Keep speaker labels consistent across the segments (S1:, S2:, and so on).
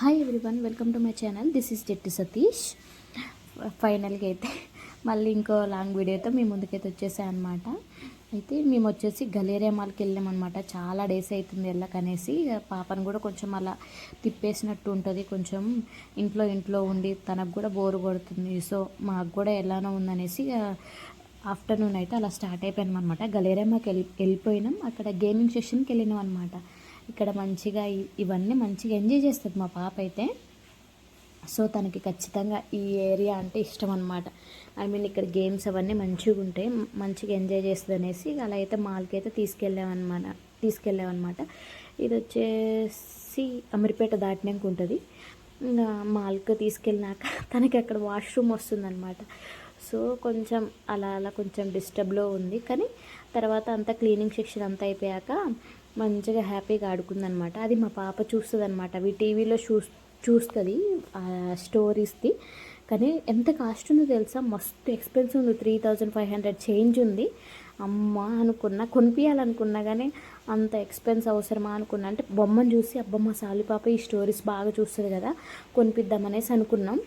S1: Hi everyone welcome to my channel this is Jetti Satish ఫైనల్గా అయితే మళ్ళీ ఇంకో లాంగ్ వీడియోతో మీ ముందుకైతే వచ్చేసాయి అనమాట అయితే మేము వచ్చేసి గలేరియా మాల్కి వెళ్ళామన్నమాట చాలా డేస్ అవుతుంది వెళ్ళకనేసి. ఇక పాపను కూడా కొంచెం అలా తిప్పేసినట్టు ఉంటుంది. కొంచెం ఇంట్లో ఇంట్లో ఉండి తనకు కూడా బోరు కొడుతుంది. సో మాకు కూడా ఎలానో ఉందనేసి ఇక ఆఫ్టర్నూన్ అయితే అలా స్టార్ట్ అయిపోయాం అనమాట గలేరియా మాకు వెళ్ళి వెళ్ళిపోయినాం. అక్కడ గేమింగ్ సెషన్కి వెళ్ళినాం అనమాట ఇక్కడ మంచిగా ఇవన్నీ మంచిగా ఎంజాయ్ చేస్తుంది మా పాప అయితే. సో తనకి ఖచ్చితంగా ఈ ఏరియా అంటే ఇష్టం అనమాట ఐ మీన్ ఇక్కడ గేమ్స్ అవన్నీ మంచిగా ఉంటాయి. మంచిగా ఎంజాయ్ చేస్తుంది అనేసి అలా అయితే మాల్కి అయితే తీసుకెళ్ళామన్నమాట తీసుకెళ్ళామన్నమాట ఇది వచ్చేసి అమీర్పేట దాటినాక ఉంటుంది. మాల్కి తీసుకెళ్ళినాక తనకి అక్కడ వాష్రూమ్ వస్తుందన్నమాట సో కొంచెం అలా అలా కొంచెం డిస్టర్బ్లో ఉంది. కానీ తర్వాత అంతా క్లీనింగ్ సెక్షన్ అంతా అయిపోయాక మంచిగా హ్యాపీగా ఆడుకుందనమాట. అది మా పాప చూస్తుంది అనమాట అవి టీవీలో చూ చూస్తుంది స్టోరీస్ది. కానీ ఎంత కాస్ట్ ఉందో తెలుసా? మస్తు ఎక్స్పెన్సివ్ ఉంది. Three thousand five hundred change ఉంది. అమ్మ అనుకున్నా కొనిపించాలనుకున్నా కానీ అంత ఎక్స్పెన్స్ అవసరమా అనుకున్నా. అంటే బొమ్మను చూసి అబ్బమ్మ సాలి పాప ఈ స్టోరీస్ బాగా చూస్తుంది కదా కొనిపిద్దామనేసి అనుకున్నాం.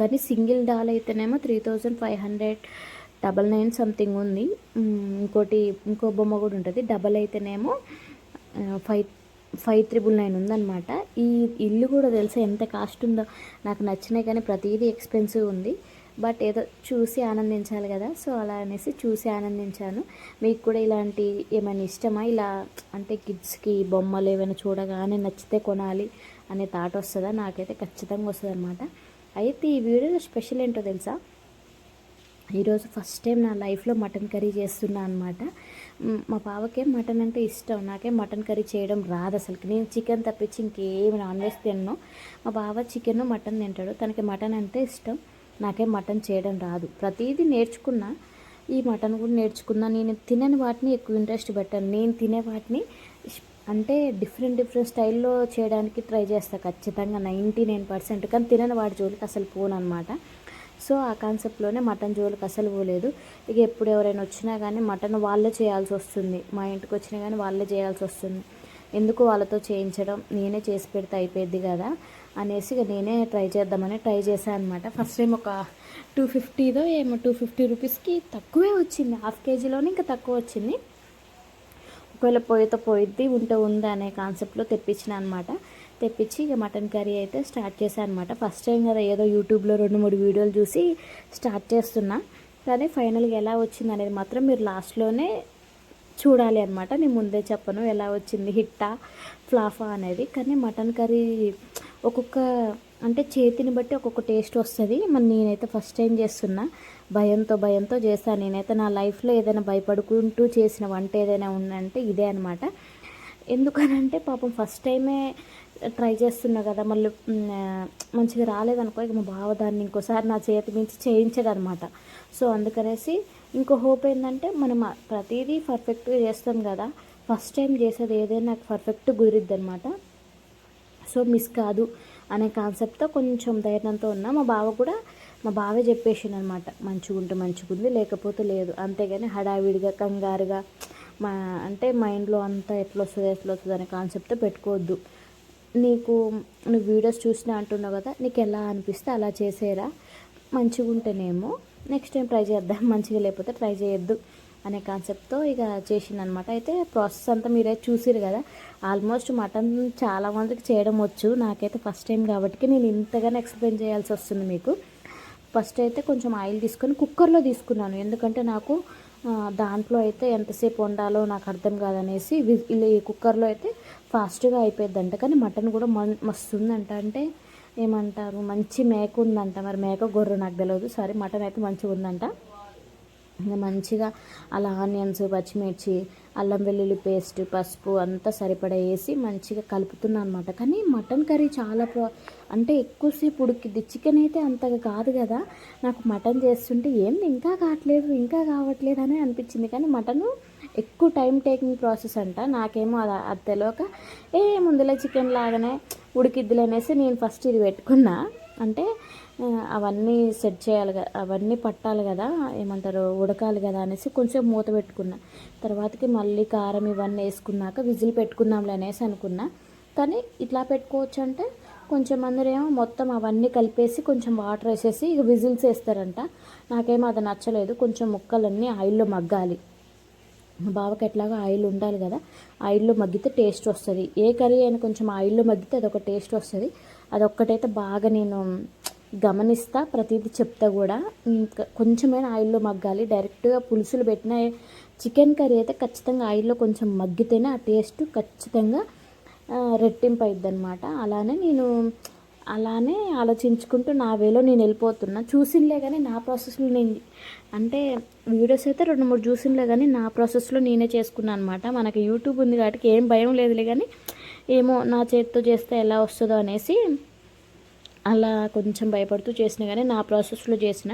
S1: కానీ సింగిల్ డాల్ అయితేనేమో three thousand five hundred double nine something ఉంది. ఇంకోటి ఇంకో బొమ్మ కూడా ఉంటుంది. డబల్ అయితేనేమో ఫైవ్ ఫైవ్ త్రిబుల్ నైన్ ఉందన్నమాట. ఈ ఇల్లు కూడా తెలుసా ఎంత కాస్ట్ ఉందో? నాకు నచ్చినాయి కానీ ప్రతిదీ ఎక్స్పెన్సివ్ ఉంది. బట్ ఏదో చూసి ఆనందించాలి కదా. సో అలా అనేసి చూసి ఆనందించాను. మీకు కూడా ఇలాంటి ఏమైనా ఇష్టమా? ఇలా అంటే కిడ్స్కి బొమ్మలు ఏమైనా చూడగానే నచ్చితే కొనాలి అనే థాట్ వస్తుందా? నాకైతే ఖచ్చితంగా వస్తుంది అనమాట అయితే ఈ వీడియోలో స్పెషల్ ఏంటో తెలుసా? ఈరోజు ఫస్ట్ టైం నా లైఫ్లో మటన్ కర్రీ చేస్తున్నా అనమాట మా పావకే మటన్ అంటే ఇష్టం నాకే మటన్ కర్రీ చేయడం రాదు అసలుకి. నేను చికెన్ తప్పించి ఇంకేమి నాన్ వెజ్ తిన్నాను మా బావ చికెన్ మటన్ తింటాడు. తనకి మటన్ అంటే ఇష్టం నాకే మటన్ చేయడం రాదు. ప్రతిదీ నేర్చుకున్నా ఈ మటన్ కూడా నేర్చుకున్నా. నేను తినని వాటిని ఎక్కువ ఇంట్రెస్ట్ పెట్టాను. నేను తినే వాటిని అంటే డిఫరెంట్ డిఫరెంట్ స్టైల్లో చేయడానికి ట్రై చేస్తాను ఖచ్చితంగా నైంటీ నైన్ పర్సెంట్. కానీ తినని వాటి జోలికి అసలు పోను అనమాట సో ఆ కాన్సెప్ట్లోనే మటన్ జోలికి అసలు పోలేదు. ఇక ఎప్పుడు ఎవరైనా వచ్చినా కానీ మటన్ వాళ్ళే చేయాల్సి వస్తుంది. మా ఇంటికి వచ్చినా కానీ వాళ్ళే చేయాల్సి వస్తుంది. ఎందుకు వాళ్ళతో చేయించడం? నేనే చేసి పెడితే అయిపోయింది కదా అనేసి ఇక నేనే ట్రై చేద్దామని ట్రై చేశాను అనమాట ఫస్ట్ టైం ఒక టూ ఫిఫ్టీదో ఏమో టూ ఫిఫ్టీ రూపీస్కి తక్కువే వచ్చింది. హాఫ్ కేజీలోనే ఇంకా తక్కువ వచ్చింది. ఒకవేళ పోయితే పోయిద్ది ఉంటే ఉంది అనే కాన్సెప్ట్లో తెప్పించిన అనమాట తెప్పించి ఇక మటన్ కర్రీ అయితే స్టార్ట్ చేశాను అనమాట ఫస్ట్ టైం కదా ఏదో యూట్యూబ్లో రెండు మూడు వీడియోలు చూసి స్టార్ట్ చేస్తున్నా. కానీ ఫైనల్గా ఎలా వచ్చింది అనేది మాత్రం మీరు లాస్ట్లోనే చూడాలి అనమాట నేను ముందే చెప్పను ఎలా వచ్చింది హిట్టా ఫ్లాఫా అనేది. కానీ మటన్ కర్రీ ఒక్కొక్క అంటే చేతిని బట్టి ఒక్కొక్క టేస్ట్ వస్తుంది. మరి నేనైతే ఫస్ట్ టైం చేస్తున్నా. భయంతో భయంతో చేస్తాను నేనైతే నా లైఫ్లో ఏదైనా భయపడుకుంటూ చేసిన వంట ఏదైనా ఉందంటే ఇదే అనమాట ఎందుకనంటే పాపం ఫస్ట్ టైమే ట్రై చేస్తున్నా కదా మళ్ళీ మంచిగా రాలేదనుకో ఇక మా బావ దాన్ని ఇంకోసారి నా చేతి మించి చేయించడనమాట సో అందుకనేసి ఇంకో హోప్ ఏంటంటే మనం ప్రతిదీ పర్ఫెక్ట్గా చేస్తాం కదా ఫస్ట్ టైం చేసేది ఏదైనా నాకు పర్ఫెక్ట్ కుదిరిద్ది అనమాట సో మిస్ కాదు అనే కాన్సెప్ట్తో కొంచెం ధైర్యంతో ఉన్నా మా బావ కూడా మా బావే చెప్పేసిండు అనమాట మంచిగుంటే మంచిగుంది లేకపోతే లేదు. అంతేగాని హడావిడిగా కంగారుగా మా అంటే మైండ్లో అంతా ఎట్లా వస్తుంది ఎట్లా వస్తుంది అనే కాన్సెప్ట్తో పెట్టుకోవద్దు. నీకు నువ్వు వీడియోస్ చూసినా అంటున్నావు కదా నీకు ఎలా అనిపిస్తే అలా చేసేరా? మంచిగా ఉంటేనేమో నెక్స్ట్ టైం ట్రై చేద్దాం. మంచిగా లేకపోతే ట్రై చేయొద్దు అనే కాన్సెప్ట్తో ఇక చేసింది అనమాట అయితే ప్రాసెస్ అంతా మీరే చూసిరు కదా. ఆల్మోస్ట్ మటన్ చాలా మందికి చేయడం వచ్చు. నాకైతే ఫస్ట్ టైం కాబట్టి నేను ఇంతగానో ఎక్స్ప్లెయిన్ చేయాల్సి వస్తుంది మీకు. ఫస్ట్ అయితే కొంచెం ఆయిల్ తీసుకొని కుక్కర్లో తీసుకున్నాను. ఎందుకంటే నాకు దాంట్లో అయితే ఎంతసేపు వండాలో నాకు అర్థం కాదనేసి ఇలా ఈ కుక్కర్లో అయితే ఫాస్ట్గా అయిపోయిందంట కానీ మటన్ కూడా మన్ మస్తు ఉందంట అంటే ఏమంటారు? మంచి మేక ఉందంట. మరి మేక గొర్రె నాకు తెలియదు సారీ మటన్ అయితే మంచిగా ఉందంట మంచిగా అలా ఆనియన్స్ పచ్చిమిర్చి అల్లం వెల్లుల్లి పేస్ట్ పసుపు అంతా సరిపడా వేసి మంచిగా కలుపుతున్నా అనమాట కానీ మటన్ కర్రీ చాలా ప్రా అంటే ఎక్కువసేపు ఉడికిద్ది. చికెన్ అయితే అంతగా కాదు కదా. నాకు మటన్ చేస్తుంటే ఏంది ఇంకా కావట్లేదు ఇంకా కావట్లేదు అని అనిపించింది. కానీ మటను ఎక్కువ టైం టేకింగ్ ప్రాసెస్ అంట. నాకేమో అది అది తెలియక ఏ ముందులో చికెన్ లాగానే ఉడికిద్దులు అనేసి నేను ఫస్ట్ ఇది పెట్టుకున్నా. అంటే అవన్నీ సెట్ చేయాలి కదా అవన్నీ పట్టాలి కదా ఏమంటారు ఉడకాలి కదా అనేసి కొంచెం మూత పెట్టుకున్నా. తర్వాతకి మళ్ళీ కారం ఇవన్నీ వేసుకున్నాక విజిల్ పెట్టుకుందాంలే అనేసి అనుకున్నా. కానీ ఇట్లా పెట్టుకోవచ్చు అంటే కొంచెం అందరేమో మొత్తం అవన్నీ కలిపేసి కొంచెం వాటర్ వేసేసి ఇక విజిల్స్ వేస్తారంట. నాకేమో అది నచ్చలేదు. కొంచెం ముక్కలన్నీ ఆయిల్లో మగ్గాలి. మా బావకి ఎట్లాగో ఆయిల్ ఉండాలి కదా ఆయిల్లో మగ్గితే టేస్ట్ వస్తుంది. ఏ కర్రీ అయినా కొంచెం ఆయిల్లో మగ్గితే అదొక టేస్ట్ వస్తుంది. అదొక్కటైతే బాగా నేను గమనిస్తా ప్రతిదీ చెప్తా కూడా. ఇంకా కొంచెమైనా ఆయిల్లో మగ్గాలి. డైరెక్ట్గా పులుసులు పెట్టిన చికెన్ కర్రీ అయితే ఖచ్చితంగా ఆయిల్లో కొంచెం మగ్గితేనే ఆ టేస్ట్ ఖచ్చితంగా రెట్టింపు అయిద్ది అనమాట అలానే నేను అలానే ఆలోచించుకుంటూ నా వేలో నేను వెళ్ళిపోతున్నా. చూసినలే కానీ నా ప్రాసెస్లో నేను అంటే వీడియోస్ అయితే రెండు మూడు చూసినలే కానీ నా ప్రాసెస్లో నేనే చేసుకున్నాను అనమాట మనకి యూట్యూబ్ ఉంది కాబట్టి ఏం భయం లేదులే కానీ ఏమో నా చేతితో చేస్తే ఎలా వస్తుందో అనేసి అలా కొంచెం భయపడుతూ చేసిన కానీ నా ప్రాసెస్లో చేసిన.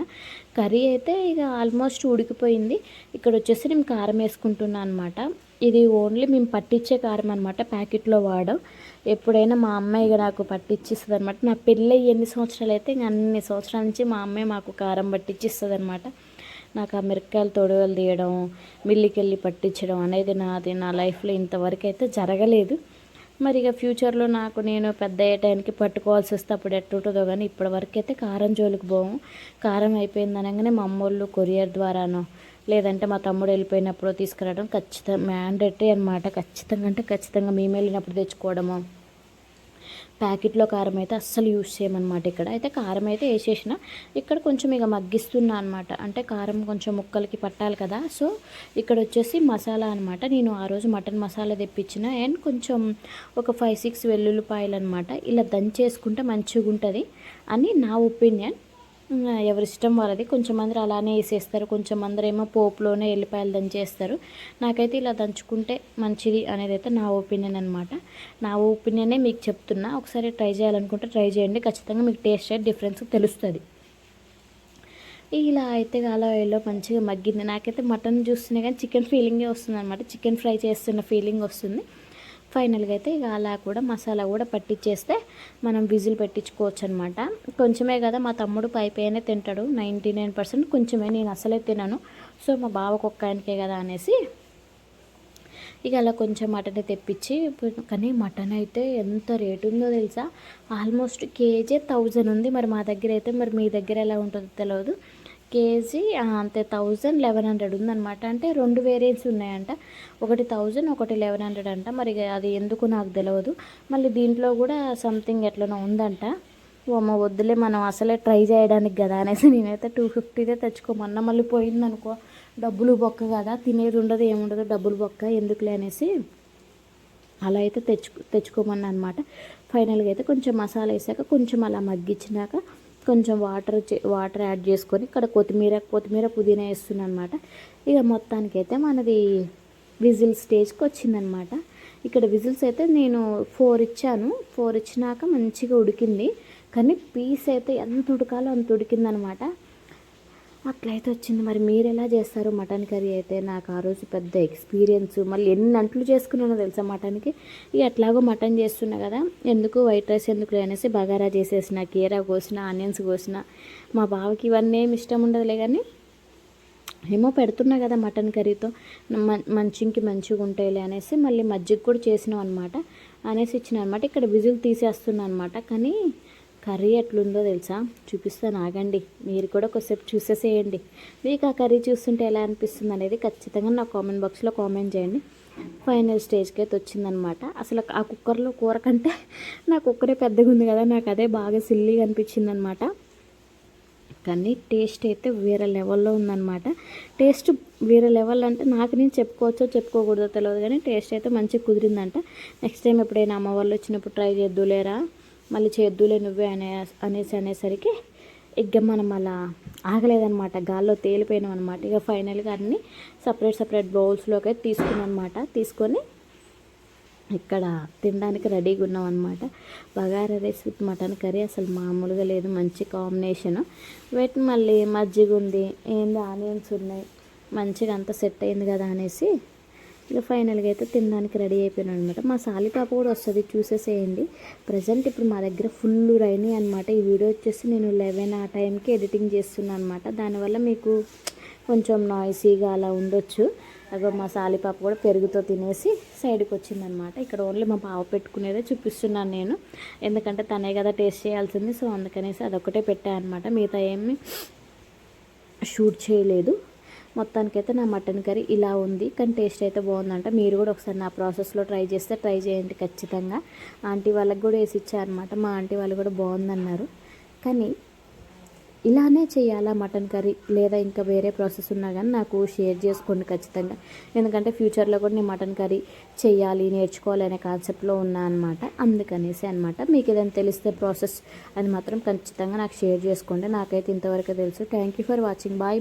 S1: కర్రీ అయితే ఇక ఆల్మోస్ట్ ఉడికిపోయింది. ఇక్కడ వచ్చేసి నేను కారం వేసుకుంటున్నాను అనమాట ఇది ఓన్లీ మేము పట్టించే కారం అనమాట ప్యాకెట్లో వాడడం. ఎప్పుడైనా మా అమ్మాయి ఇక నాకు పట్టించిస్తుంది అనమాట నా పెళ్ళి ఎన్ని సంవత్సరాలు అయితే ఇంక అన్ని సంవత్సరాల నుంచి మా అమ్మాయి మాకు కారం పట్టించిస్తుంది అనమాట నాకు ఆ మిరపకాయలు తొడవలు తీయడం మిల్లికి వెళ్ళి పట్టించడం అనేది నాది నా లైఫ్లో ఇంతవరకు అయితే జరగలేదు. మరి ఇక ఫ్యూచర్లో నాకు నేను పెద్ద అయ్యే టైంకి పట్టుకోవాల్సి వస్తే అప్పుడు ఎట్టుంటుందో కానీ ఇప్పటి వరకు అయితే కారం జోలికి పోము. కారం అయిపోయింది అనగానే మా అమ్మోళ్ళు కొరియర్ ద్వారానో లేదంటే మా తమ్ముడు వెళ్ళిపోయినప్పుడు తీసుకురావడం ఖచ్చితంగా మ్యాండేటరీ అనమాట ఖచ్చితంగా అంటే ఖచ్చితంగా మేము వెళ్ళినప్పుడు తెచ్చుకోవడము. ప్యాకెట్లో కారం అయితే అస్సలు యూజ్ చేయమన్నమాట ఇక్కడ. అయితే కారం అయితే వేసేసిన. ఇక్కడ కొంచెం ఇక మగ్గిస్తున్నా అనమాట అంటే కారం కొంచెం ముక్కలకి పట్టాలి కదా. సో ఇక్కడ వచ్చేసి మసాలా అనమాట నేను ఆ రోజు మటన్ మసాలా తెప్పించిన. అండ్ కొంచెం ఒక ఫైవ్ సిక్స్ వెల్లుల్లిపాయలు అనమాట ఇలా దంచేసుకుంటే మంచిగా ఉంటుంది అని నా ఒపీనియన్. ఎవరి ఇష్టం వాళ్ళది. కొంచెం మంది అలానే వేసేస్తారు. కొంచెం మంది ఏమో పోపులోనే ఎల్లిపాయలు దంచేస్తారు. నాకైతే ఇలా దంచుకుంటే మంచిది అనేది అయితే నా ఒపీనియన్ అనమాట నా ఒపీనియనే మీకు చెప్తున్నా. ఒకసారి ట్రై చేయాలనుకుంటే ట్రై చేయండి. ఖచ్చితంగా మీకు టేస్ట్ అయితే డిఫరెన్స్ తెలుస్తుంది. ఇలా అయితే ఆయిల్లో మంచిగా మగ్గింది. నాకైతే మటన్ చూస్తున్నా కానీ చికెన్ ఫీలింగే వస్తుంది అనమాట చికెన్ ఫ్రై చేస్తున్న ఫీలింగ్ వస్తుంది. ఫైనల్గా అయితే ఇక అలా కూడా మసాలా కూడా పట్టించేస్తే మనం విజిల్ పెట్టించుకోవచ్చు అనమాట కొంచెమే కదా మా తమ్ముడు పైపైనే తింటాడు. నైంటీ నైన్ పర్సెంట్ కొంచెమే నేను అసలే తినను. సో మా బావకు ఒక్క ఆయనకే కదా అనేసి ఇక అలా కొంచెం మటన్ తెప్పించి ఇప్పుడు కానీ మటన్ అయితే ఎంత రేటు ఉందో తెలుసా? ఆల్మోస్ట్ కేజీ థౌజండ్ ఉంది. మరి మా దగ్గర అయితే మరి మీ దగ్గర ఎలా ఉంటుందో తెలియదు కేజీ అంతే థౌజండ్ లెవెన్ హండ్రెడ్ ఉందన్నమాట. అంటే రెండు వేరియంట్స్ ఉన్నాయంట. ఒకటి థౌజండ్ ఒకటి లెవెన్ హండ్రెడ్ అంట. మరి అది ఎందుకు నాకు తెలియదు మళ్ళీ దీంట్లో కూడా సంథింగ్ ఎట్లనో ఉందంట. ఓ అమ్మ వద్దులే మనం అసలే ట్రై చేయడానికి కదా అనేసి నేనైతే టూ ఫిఫ్టీదే తెచ్చుకోమన్నా. మళ్ళీ పోయిందనుకో డబ్బులు బొక్క కదా. తినేది ఉండదు ఏముండదు డబ్బులు బొక్క ఎందుకులే అనేసి అలా అయితే తెచ్చుకో తెచ్చుకోమన్నా అనమాట ఫైనల్గా అయితే కొంచెం మసాలా వేసాక కొంచెం అలా మగ్గించినాక కొంచెం వాటర్ చే- వాటర్ యాడ్ చేసుకొని ఇక్కడ కొత్తిమీర కొత్తిమీర పుదీనా వేస్తున్నాను అనమాట ఇక మొత్తానికైతే మనది విజిల్ స్టేజ్కి వచ్చిందనమాట. ఇక్కడ విజిల్స్ అయితే నేను ఫోర్ ఇచ్చాను. ఫోర్ ఇచ్చినాక మంచిగా ఉడికింది. కానీ పీస్ అయితే ఎంత ఉడకాలో అంత ఉడికిందనమాట. అట్లయితే వచ్చింది మరి మీరు ఎలా చేస్తారు? మటన్ కర్రీ అయితే నాకు ఆ రోజు పెద్ద ఎక్స్పీరియన్స్. మళ్ళీ ఎన్ని అంట్లు చేసుకున్నానో తెలుసా మటన్కి? ఇక ఎట్లాగో మటన్ చేస్తున్నా కదా. ఎందుకు వైట్ రైస్ ఎందుకు అనేసి బగారా చేసేసిన కీరా కోసిన ఆనియన్స్ కోసిన. మా బావకి ఇవన్నీ ఏమి ఇష్టం ఉండదులే కానీ ఏమో పెడుతున్నా కదా మటన్ కర్రీతో. మ- మంచికి మంచిగా ఉంటాయిలే అనేసి మళ్ళీ మజ్జిగ కూడా చేసినాం అనమాట అనేసి ఇచ్చిన అనమాట ఇక్కడ విజిల్ తీసేస్తున్నా అనమాట కానీ కర్రీ ఎట్లుందో తెలుసా? చూపిస్తాను ఆగండి మీరు కూడా కొద్దిసేపు చూసేసేయండి. మీకు ఆ కర్రీ చూస్తుంటే ఎలా అనిపిస్తుంది అనేది ఖచ్చితంగా నా కామెంట్ బాక్స్లో కామెంట్ చేయండి. ఫైనల్ స్టేజ్కి అయితే వచ్చిందనమాట. అసలు ఆ కుక్కర్లో కూర కంటే నా కుక్కరే పెద్దగా ఉంది కదా నాకు అదే బాగా సిల్లీగా అనిపించింది అనమాట కానీ టేస్ట్ అయితే వేరే లెవెల్లో ఉందన్నమాట టేస్ట్ వేరే లెవెల్ అంటే నాకు నేను చెప్పుకోవచ్చో చెప్పుకోకూడదో తెలియదు కానీ టేస్ట్ అయితే మంచిగా కుదిరిందంట. నెక్స్ట్ టైం ఎప్పుడైనా అమ్మ వాళ్ళు వచ్చినప్పుడు ట్రై చేద్దులేరా? మళ్ళీ చేద్దులే నువ్వే అనే అనేసి అనేసరికి ఇక మనం అలా ఆగలేదనమాట గాల్లో తేలిపోయినాం అనమాట ఇక ఫైనల్గా అన్నీ సపరేట్ సపరేట్ బౌల్స్లోకి తీసుకున్నాం అనమాట తీసుకొని ఇక్కడ తినడానికి రెడీగా ఉన్నాం అనమాట bagara rice with mutton curry అసలు మామూలుగా లేదు. మంచి కాంబినేషన్. వీటిని మళ్ళీ మజ్జిగ ఉంది ఏంది ఆనియన్స్ ఉన్నాయి. మంచిగా అంతా సెట్ అయింది కదా అనేసి ఇక ఫైనల్గా అయితే తినడానికి రెడీ అయిపోయాను అనమాట మా సాలిపాప కూడా వస్తుంది చూసేసేయండి. ప్రజెంట్ ఇప్పుడు మా దగ్గర ఫుల్ రైనీ అనమాట ఈ వీడియో వచ్చేసి నేను లెవెన్ ఆ టైంకి ఎడిటింగ్ చేస్తున్నాను అనమాట దానివల్ల మీకు కొంచెం నాయిసీగా అలా ఉండొచ్చు. అగో మా సాలిపాప కూడా పెరుగుతో తినేసి సైడ్కి వచ్చిందనమాట ఇక్కడ ఓన్లీ మా పాప పెట్టుకునేదే చూపిస్తున్నాను నేను. ఎందుకంటే తనే కదా టేస్ట్ చేయాల్సింది సో అందుకనేసి అదొకటే పెట్టాను అనమాట మిగతా ఏమి షూట్ చేయలేదు. మొత్తానికైతే నా మటన్ కర్రీ ఇలా ఉంది. కానీ టేస్ట్ అయితే బాగుందంట. మీరు కూడా ఒకసారి నా ప్రాసెస్లో ట్రై చేస్తే ట్రై చేయండి ఖచ్చితంగా. ఆంటీ వాళ్ళకి కూడా వేసి ఇచ్చారనమాట మా ఆంటీ వాళ్ళు కూడా బాగుందన్నారు. కానీ ఇలానే చేయాలా మటన్ కర్రీ? లేదా ఇంకా వేరే ప్రాసెస్ ఉన్నా కానీ నాకు షేర్ చేసుకోండి ఖచ్చితంగా. ఎందుకంటే ఫ్యూచర్లో కూడా నేను మటన్ కర్రీ చేయాలి నేర్చుకోవాలి అనే కాన్సెప్ట్లో ఉన్నా అనమాట అందుకనేసి అనమాట మీకు ఏదైనా తెలిస్తే ప్రాసెస్ అది మాత్రం ఖచ్చితంగా నాకు షేర్ చేసుకోండి. నాకైతే ఇంతవరకు తెలుసు. Thank you for watching bye bye